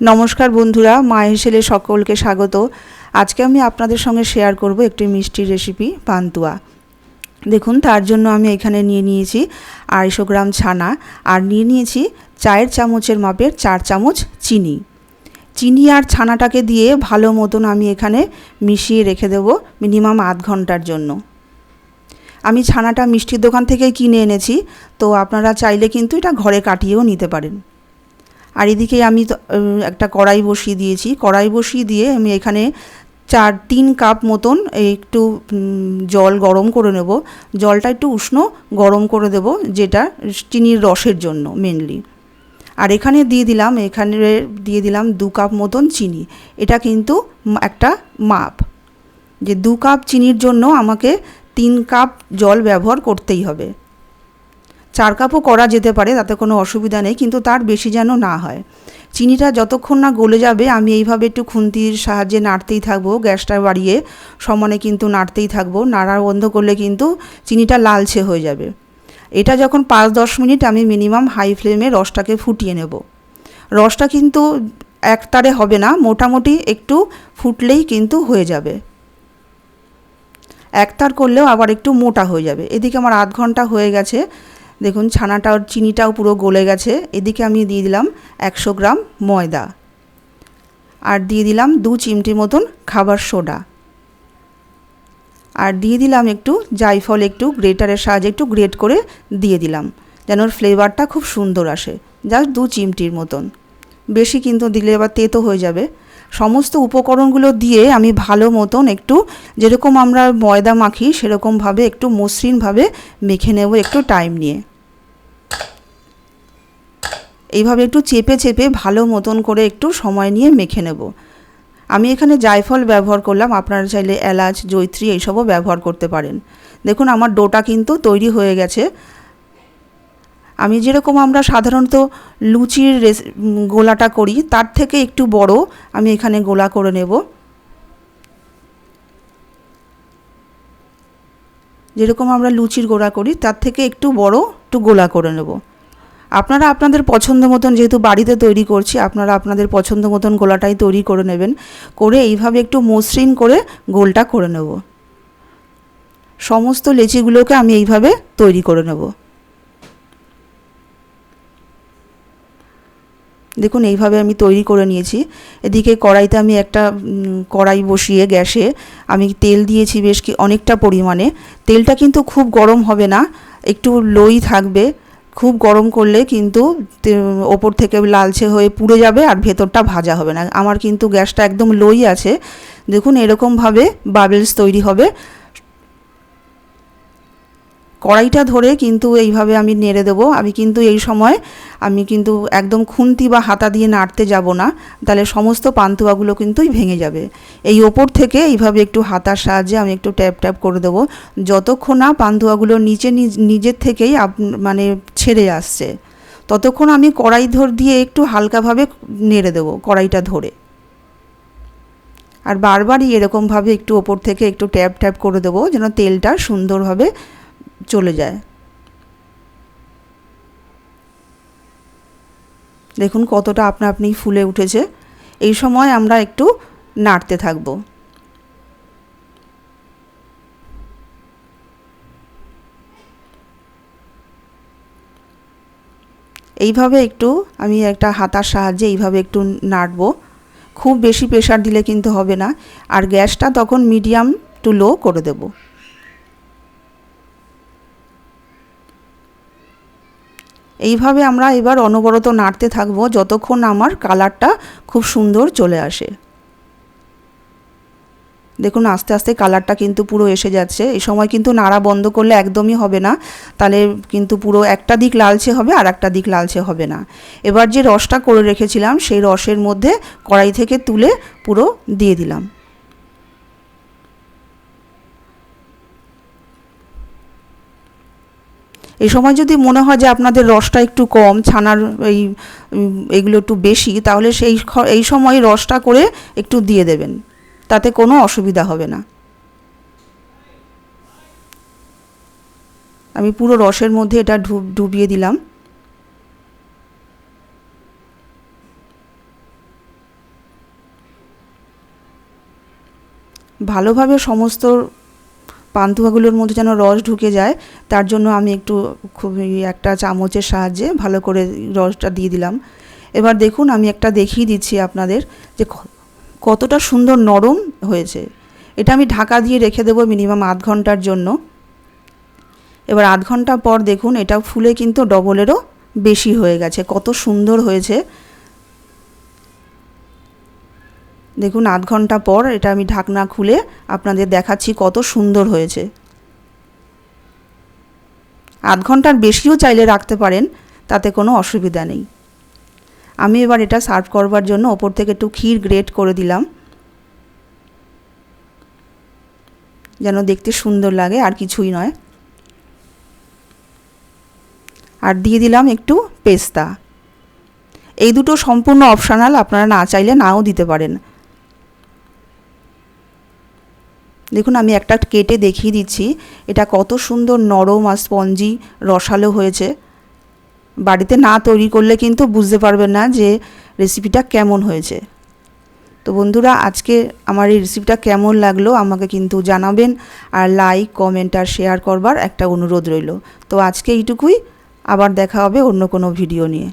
নমস্কার বন্ধুরা মা হেসেলে সকলকে স্বাগত। আজকে আমি আপনাদের সঙ্গে শেয়ার করব একটি মিষ্টি রেসিপি পান্তুয়া। দেখুন, তার জন্য আমি এখানে নিয়ে নিয়েছি আড়াইশো গ্রাম ছানা আর নিয়ে নিয়েছি চায়ের চামচের মাপের চার চামচ চিনি। চিনি আর ছানাটাকে দিয়ে ভালো মতন আমি এখানে মিশিয়ে রেখে দেব মিনিমাম আধ ঘণ্টার জন্য। আমি ছানাটা মিষ্টির দোকান থেকে কিনে এনেছি, তো আপনারা চাইলে কিন্তু এটা ঘরে কাটিয়েও নিতে পারেন। আর এদিকে আমি একটা কড়াই বসিয়ে দিয়েছি। কড়াই বসিয়ে দিয়ে আমি এখানে চার, তিন কাপ মতন একটু জল গরম করে নেব। জলটা একটু উষ্ণ গরম করে দেব, যেটা চিনির রসের জন্য মেনলি আর এখানে দিয়ে দিলাম, এখানে দিয়ে দিলাম দু কাপ মতন চিনি। এটা কিন্তু একটা মাপ। যে দু কাপ চিনির জন্য আমাকে তিন কাপ জল ব্যবহার করতেই হবে। চার কাপও করা যেতে পারে, তাতে কোনো অসুবিধা নেই, কিন্তু তার বেশি যেন না হয়। চিনিটা যতক্ষণ না গলে যাবে, আমি এইভাবে একটু খুন্তির সাহায্যে নাড়তেই থাকব, গ্যাসটা বাড়িয়ে সমানে কিন্তু নাড়তেই থাকব। নাড়া বন্ধ করলে কিন্তু চিনিটা লালচে হয়ে যাবে। এটা যখন পাঁচ দশ মিনিট আমি মিনিমাম হাই ফ্লেমে রসটাকে ফুটিয়ে নেব। রসটা কিন্তু একতারে হবে না, মোটামুটি একটু ফুটলেই কিন্তু হয়ে যাবে। একতার করলেও আবার একটু মোটা হয়ে যাবে। এদিকে আমার আধ ঘণ্টা হয়ে গেছে দেখুন, ছানাটাও, চিনিটাও পুরো গলে গেছে। এদিকে আমি দিয়ে দিলাম একশো গ্রাম ময়দা। আর দিয়ে দিলাম দু চিমটি মতন খাবার সোডা। আর দিয়ে দিলাম একটু জাইফল, একটু গ্রেটারের সাহায্যে একটু গ্রেট করে দিয়ে দিলাম। যেন ওর ফ্লেভারটা খুব সুন্দর আসে। জাস্ট দু চিমটির মতন। বেশি কিন্তু দিলে আবার তেতো হয়ে যাবে। সমস্ত উপকরণগুলো দিয়ে আমি ভালো মতন একটু যেরকম আমরা ময়দা মাখি, সেরকমভাবে একটু মসৃণভাবে মেখে নেব একটু টাইম নিয়ে। এইভাবে একটু চেপে চেপে ভালো মতন করে একটু সময় নিয়ে মেখে নেব। আমি এখানে জায়ফল ব্যবহার করলাম, আপনারা চাইলে এলাচ জৈত্রী এইসবও ব্যবহার করতে পারেন। দেখুন, আমার ডোটা কিন্তু তৈরি হয়ে গেছে। আমি যেরকম আমরা সাধারণত লুচির গোলাটা করি, তার থেকে একটু বড় আমি এখানে গোলা করে নেব। যেরকম আমরা লুচির গোলা করি, তার থেকে একটু বড় একটু গোলা করে নেব। আপনারা আপনাদের পছন্দ মতন যেহেতু বাড়িতে তৈরি করছি, আপনারা আপনাদের পছন্দ মতন গোলাটাই তৈরি করে নেবেন। করে এইভাবে একটু মসৃণ করে গোলটা করে নেব। সমস্ত লেচিগুলোকে আমি এইভাবে তৈরি করে নেব। দেখুন, এইভাবে আমি তৈরি করে নিয়েছি। এদিকে কড়াইতে আমি একটা কড়াই বসিয়ে গ্যাসে আমি তেল দিয়েছি বেশ কি অনেকটা পরিমাণে। তেলটা কিন্তু খুব গরম হবে না, একটু লোই থাকবে। খুব গরম করলে কিন্তু ওপর থেকে লালচে হয়ে পুড়ে যাবে আর ভেতরটা ভাজা হবে না। আমার কিন্তু গ্যাসটা একদম লোই আছে। দেখুন এরকমভাবে বাবেলস তৈরি হবে। কড়াইটা ধরে কিন্তু এইভাবে আমি নেড়ে দেবো। আমি কিন্তু এই সময় আমি কিন্তু একদম খুন্তি বা হাতা দিয়ে নাড়তে যাব না। তাহলে সমস্ত পান্তুয়াগুলো কিন্তু ভেঙে যাবে। এই ওপর থেকে এইভাবে একটু হাতার সাহায্যে আমি একটু ট্যাপ ট্যাপ করে দেবো। যতক্ষণ না পান্তুয়াগুলো নিচে নিজ- নিজের থেকেই মানে ছেড়ে আসছে, ততক্ষণ আমি কড়াই ধর দিয়ে একটু হালকাভাবে নেড়ে দেবো কড়াইটা ধরে। আর বারবারই এরকমভাবে একটু ওপর থেকে একটু ট্যাপ ট্যাপ করে দেবো যেন তেলটা সুন্দরভাবে চলে যায়। দেখুন কতটা আপনা আপনি ফুলে উঠেছে। এই সময় আমরা একটু নাড়তে থাকব। এইভাবে একটু আমি একটা হাতার সাহায্যে এইভাবে একটু নাড়বো। খুব বেশি প্রেশার দিলে কিন্তু হবে না। আর গ্যাসটা তখন মিডিয়াম টু লো করে দেবো। এইভাবে আমরা এবার অনবরত নাড়তে থাকব যতক্ষণ আমার কালারটা খুব সুন্দর চলে আসে। দেখুন, আস্তে আস্তে কালারটা কিন্তু পুরো এসে যাচ্ছে। এই সময় কিন্তু নাড়া বন্ধ করলে একদমই হবে না। তাহলে কিন্তু পুরো একটা দিক লালচে হবে আর একটা দিক লালচে হবে না। এবার যে রসটা করে রেখেছিলাম, সেই রসের মধ্যে কড়াই থেকে তুলে পুরো দিয়ে দিলাম। এই সময় যদি মনে হয় যে আপনাদের রসটা একটু কম, ছানার এই এগুলো একটু বেশি, তাহলে সেই এই সময় রসটা করে একটু দিয়ে দেবেন। তাতে কোনো অসুবিধা হবে না। আমি পুরো রসের মধ্যে এটা ডুবিয়ে দিলাম। ভালোভাবে সমস্ত পান্তুয়াগুলোর মধ্যে যেন রস ঢুকে যায়, তার জন্য আমি একটু খুবই একটা চামচের সাহায্যে ভালো করে রসটা দিয়ে দিলাম। এবার দেখুন, আমি একটা দেখিয়ে দিচ্ছি আপনাদের যে কতটা সুন্দর নরম হয়েছে। এটা আমি ঢাকা দিয়ে রেখে দেবো মিনিমাম আধ ঘণ্টার জন্য। এবার আধ ঘণ্টা পর দেখুন, এটা ফুলে কিন্তু ডবলেরও বেশি হয়ে গেছে, কত সুন্দর হয়েছে। দেখুন, আধ ঘণ্টা পর এটা আমি ঢাকনা খুলে আপনাদের দেখাচ্ছি কত সুন্দর হয়েছে। আধ ঘণ্টার বেশিও চাইলে রাখতে পারেন, তাতে কোনো অসুবিধা নেই। আমি এবার এটা সার্ভ করবার জন্য ওপর থেকে একটু ক্ষীর গ্রেট করে দিলাম। যেন দেখতে সুন্দর লাগে, আর কিছুই নয়। আর দিয়ে দিলাম একটু পেস্তা। এই দুটো সম্পূর্ণ অপশনাল আপনারা না চাইলে নাও দিতে পারেন। দেখুন, আমি একটা কেটে দেখিয়ে দিচ্ছি। এটা কত সুন্দর নরম আর স্পঞ্জি রসালো হয়েছে। বাড়িতে না তৈরি করলে কিন্তু বুঝতে পারবেন না যে রেসিপিটা কেমন হয়েছে। তো বন্ধুরা, আজকে আমার এই রেসিপিটা কেমন লাগল আমাকে কিন্তু জানাবেন আর লাইক কমেন্ট আর শেয়ার করবার একটা অনুরোধ রইল। তো আজকে এইটুকুই। আবার দেখা হবে অন্য কোনো ভিডিও নিয়ে।